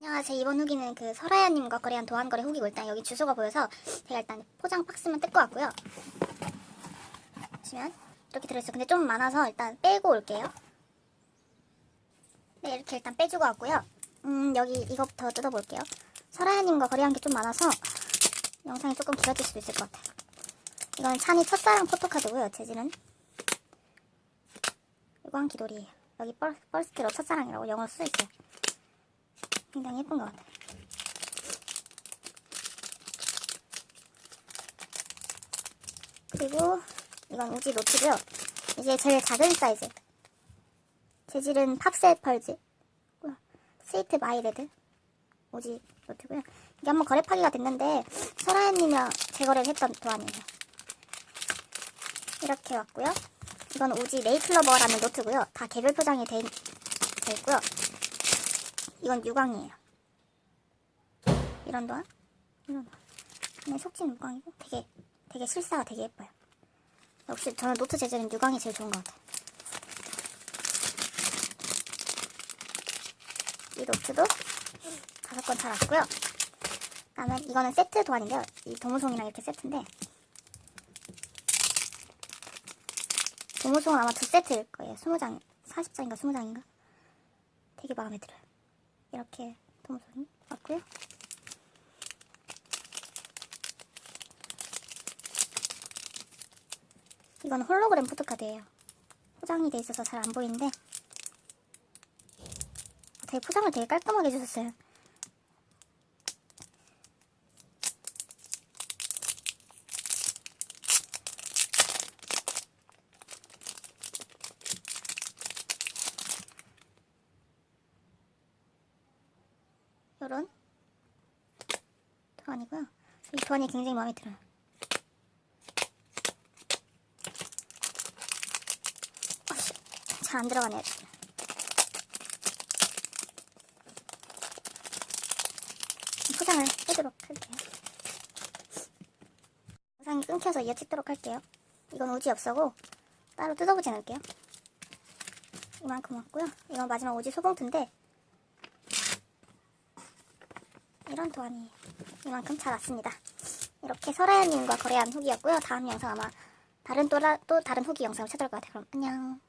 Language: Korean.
안녕하세요. 이번 후기는 그 설아야님과 거래한 도안거래 후기고 일단 여기 주소가 보여서 제가 일단 포장 박스만 뜯고 왔고요. 보시면 이렇게 들어있어요. 근데 좀 많아서 일단 빼고 올게요. 네, 이렇게 일단 빼주고 왔고요. 음, 여기 이거부터 뜯어볼게요. 설아야님과 거래한 게 좀 많아서 영상이 조금 길어질 수도 있을 것 같아요. 이건 찬이 첫사랑 포토카드고요. 재질은 이거 한 기돌이에요. 여기 뻘, 뻘스트로 첫사랑이라고 영어로 써있어요. 굉장히 예쁜 것 같아요. 그리고 이건 우지 노트고요. 이제 제일 작은 사이즈. 재질은 팝셋 펄즈. 스위트 마이레드. 우지 노트고요. 이게 한번 거래 파기가 됐는데 설아연님이랑 재거래를 했던 도안이에요. 이렇게 왔고요. 이건 우지 네이클러버라는 노트고요. 다 개별 포장이 돼, 돼 있고요. 이건 유광이에요. 이런 도안? 이런 도안. 그냥 속진 유광이고 되게 되게 실사가 되게 예뻐요. 역시 저는 노트 재질은 유광이 제일 좋은 것 같아요. 이 노트도 다섯 권 달았고요. 그다음에 이거는 세트 도안인데요. 이 도무송이랑 이렇게 세트인데 도무송은 아마 두 세트일 거예요. 20장, 40장인가 20장인가? 되게 마음에 들어요. 이렇게 도무송이 왔고요. 이건 홀로그램 포토카드예요. 포장이 돼 있어서 잘 안 보이는데 되게 포장을 되게 깔끔하게 해주셨어요. 요런 도안이고요. 이 도안이 굉장히 마음에 들어요. 잘 안 들어가네요. 포장을 빼도록 할게요. 영상이 끊겨서 이어 찍도록 할게요. 이건 우지 엽서고 따로 뜯어보지 않을게요. 이만큼 왔고요. 이건 마지막 우지 소봉투인데 이런 도안이 이만큼 잘 왔습니다. 이렇게 설아연님과 거래한 후기였고요. 다음 영상 아마 다른 또, 라- 또 다른 후기 영상을 찾아올 것 같아요. 그럼 안녕.